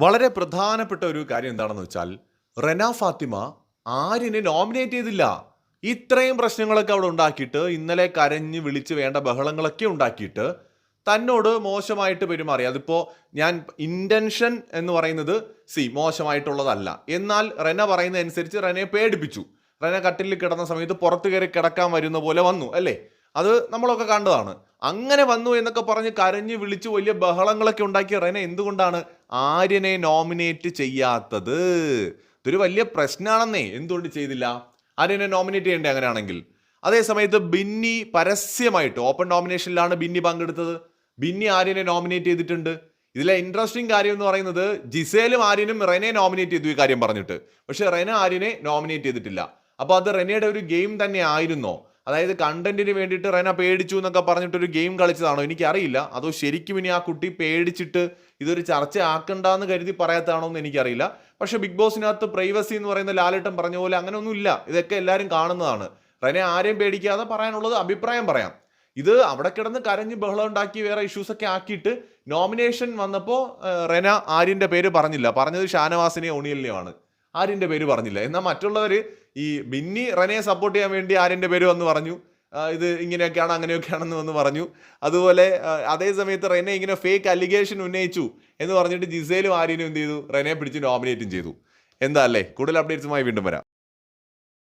വളരെ പ്രധാനപ്പെട്ട ഒരു കാര്യം എന്താണെന്ന് വെച്ചാൽ റെന ഫാത്തിമ ആര്യനെ നോമിനേറ്റ് ചെയ്തില്ല. ഇത്രയും പ്രശ്നങ്ങളൊക്കെ അവിടെ ഉണ്ടാക്കിയിട്ട് ഇന്നലെ കരഞ്ഞ് വിളിച്ച് വേണ്ട ബഹളങ്ങളൊക്കെ ഉണ്ടാക്കിയിട്ട് തന്നോട് മോശമായിട്ട് പെരുമാറി. അതിപ്പോൾ ഞാൻ ഇന്റൻഷൻ എന്ന് പറയുന്നത് സി മോശമായിട്ടുള്ളതല്ല. എന്നാൽ റെന പറയുന്ന അനുസരിച്ച് റെനയെ പേടിപ്പിച്ചു. റെന കട്ടിലിൽ കിടന്ന സമയത്ത് പുറത്ത് കയറി കിടക്കാൻ വരുന്ന പോലെ വന്നു അല്ലേ? അത് നമ്മളൊക്കെ കണ്ടതാണ്. അങ്ങനെ വന്നു എന്നൊക്കെ പറഞ്ഞ് കരഞ്ഞ് വിളിച്ച് വലിയ ബഹളങ്ങളൊക്കെ ഉണ്ടാക്കിയ റെന എന്തുകൊണ്ടാണ് ആര്യനെ നോമിനേറ്റ് ചെയ്യാത്തത്? ഇതൊരു വലിയ പ്രശ്നമാണെന്നേ എന്തുകൊണ്ട് ചെയ്തില്ല? ആര്യനെ നോമിനേറ്റ് ചെയ്യണ്ടേ അങ്ങനെയാണെങ്കിൽ? അതേ സമയത്ത് ബിന്നി പരസ്യമായിട്ട് ഓപ്പൺ നോമിനേഷനിലാണ് ബിന്നി പങ്കെടുത്തത്. ബിന്നി ആര്യനെ നോമിനേറ്റ് ചെയ്തിട്ടുണ്ട്. ഇതിലെ ഇൻട്രസ്റ്റിംഗ് കാര്യം എന്ന് പറയുന്നത് ജിസേലും ആര്യനും റെനെ നോമിനേറ്റ് ചെയ്തു ഈ കാര്യം പറഞ്ഞിട്ട്. പക്ഷെ റെന ആര്യനെ നോമിനേറ്റ് ചെയ്തിട്ടില്ല. അപ്പോൾ അത് റെനയുടെ ഒരു ഗെയിം തന്നെ ആയിരുന്നോ അതായത് കണ്ടന്റിന് വേണ്ടിയിട്ട് റെന പേടിച്ചു എന്നൊക്കെ പറഞ്ഞിട്ട് ഒരു ഗെയിം കളിച്ചതാണോ? എനിക്കറിയില്ല. അതോ ശരിക്കും ഇനി ആ കുട്ടി പേടിച്ചിട്ട് ഇതൊരു ചർച്ച ആക്കണ്ടെന്ന് കരുതി പറയാത്തതാണോ എന്ന് എനിക്കറിയില്ല. പക്ഷേ ബിഗ് ബോസിനകത്ത് പ്രൈവസി എന്ന് പറയുന്ന ലാലേട്ടൻ പറഞ്ഞ പോലെ അങ്ങനെ ഒന്നും ഇല്ല ഇതൊക്കെ എല്ലാവരും കാണുന്നതാണ്. റെനെ ആരെയും പേടിക്കാതെ പറയാനുള്ളത് അഭിപ്രായം പറയാം. ഇത് അവിടെ കിടന്ന് കരഞ്ഞ് ബഹളം ഉണ്ടാക്കി വേറെ ഇഷ്യൂസ് ഒക്കെ ആക്കിയിട്ട് നോമിനേഷൻ വന്നപ്പോൾ റെന ആര്യന്റെ പേര് പറഞ്ഞില്ല. പറഞ്ഞത് ഷാനവാസിനെയും ഒണിയലിനെയുമാണ്. ആര്യന്റെ പേര് പറഞ്ഞില്ല. എന്നാൽ മറ്റുള്ളവർ ഈ ബിന്നി റനയെ സപ്പോർട്ട് ചെയ്യാൻ വേണ്ടി ആര്യന്റെ പേര് വന്ന് പറഞ്ഞു. ഇത് ഇങ്ങനെയൊക്കെയാണ് അങ്ങനെയൊക്കെയാണെന്ന് വന്ന് പറഞ്ഞു. അതുപോലെ അതേ സമയത്ത് റെനെ ഇങ്ങനെ ഫേക്ക് അലിഗേഷൻ ഉന്നയിച്ചു എന്ന് പറഞ്ഞിട്ട് ജിസേലും ആര്യനും എന്ത് ചെയ്തു? റെനയെ പിടിച്ച് നോമിനേറ്റും ചെയ്തു. എന്താ അല്ലേ? കൂടുതൽ അപ്ഡേറ്റ്സുമായി വീണ്ടും വരാം.